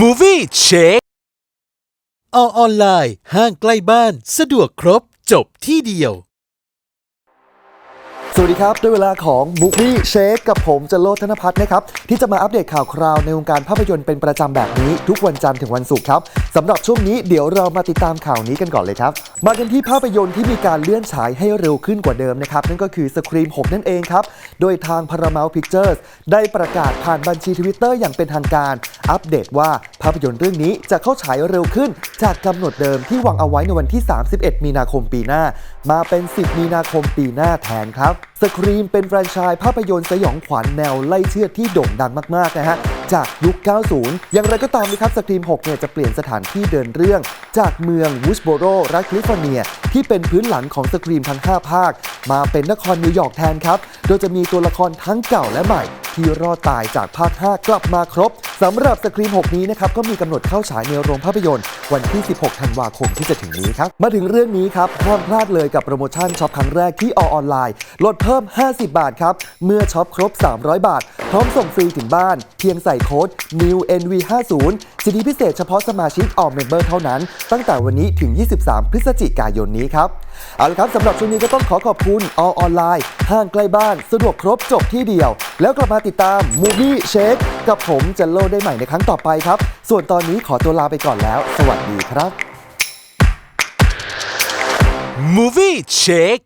Movie Check อออนไลน์ ห้างใกล้บ้าน สะดวกครบ จบที่เดียว สวัสดีครับด้วยเวลาของ Movie Shake กับผมจโลธนพัฒน์นะครับ ที่จะมาอัปเดตข่าวคราวในวงการภาพยนตร์เป็นประจำแบบนี้ ทุกวันจันทร์ถึงวันศุกร์ครับสำหรับช่วงนี้เดี๋ยวเรามาติดตามข่าวนี้กันก่อนเลยครับ มากันที่ภาพยนตร์ที่มีการเลื่อนฉายให้เร็วขึ้นกว่าเดิมนะครับนั่นก็คือ Scream 6นั่นเองครับ โดยทาง Paramount Pictures ได้ประกาศผ่านบัญชี Twitter อย่างเป็นทางการ อัปเดตว่าภาพยนตร์เรื่องนี้จะเข้าฉายเร็วขึ้น จากกำหนดเดิมที่วางเอาไว้ในวันที่ 31 มีนาคมปีหน้า มาเป็น 10 มีนาคมปีหน้าแทนครับสครีมเป็นแฟรนไชส์ภาพยนตร์สยองขวัญแนวไล่เชือดที่โด่งดังมากๆนะฮะจากยุค 90 อย่างไรก็ตามนะครับสครีม 6 เนี่ยจะเปลี่ยนสถานที่เดินเรื่อง จากเมืองวูสโบโรรัฐแคลิฟอร์เนีย ที่เป็นพื้นหลังของสครีมทั้ง 5 ภาค มาเป็นนครนิวยอร์กแทนครับ โดยจะมีตัวละครทั้งเก่าและใหม่ ที่รอดตายจากภาค 5 กลับมาครบสำหรับสครีม 6 นี้นะครับก็มีกำหนดเข้าฉายในโรงภาพยนตร์ วันที่ 16 ธันวาคมที่จะถึงนี้ครับ มาถึงเรื่องนี้ครับห้ามพลาดเลยกับโปรโมชั่นช็อปครั้งแรกที่อออนไลน์ ลดเพิ่ม 50 บาทครับ เมื่อช็อปครบ 300 บาท พร้อมส่งฟรีถึงบ้าน เพียงใส่โค้ด NEWNV50 สิทธิพิเศษเฉพาะสมาชิกออมเมมเบอร์เท่านั้น ตั้งแต่วันนี้ถึง 23 พฤศจิกายนนี้ครับเอาละครับสำหรับช่วงนี้ก็ต้องขอขอบคุณอออนไลน์ ห้างใกล้บ้าน สะดวกครบจบที่เดียว แล้วกลับมาติดตาม Movie Shake กับผมจันโลได้ใหม่ในครั้งต่อไปครับ ส่วนตอนนี้ขอตัวลาไปก่อนแล้ว สวัสดีครับ Movie Shake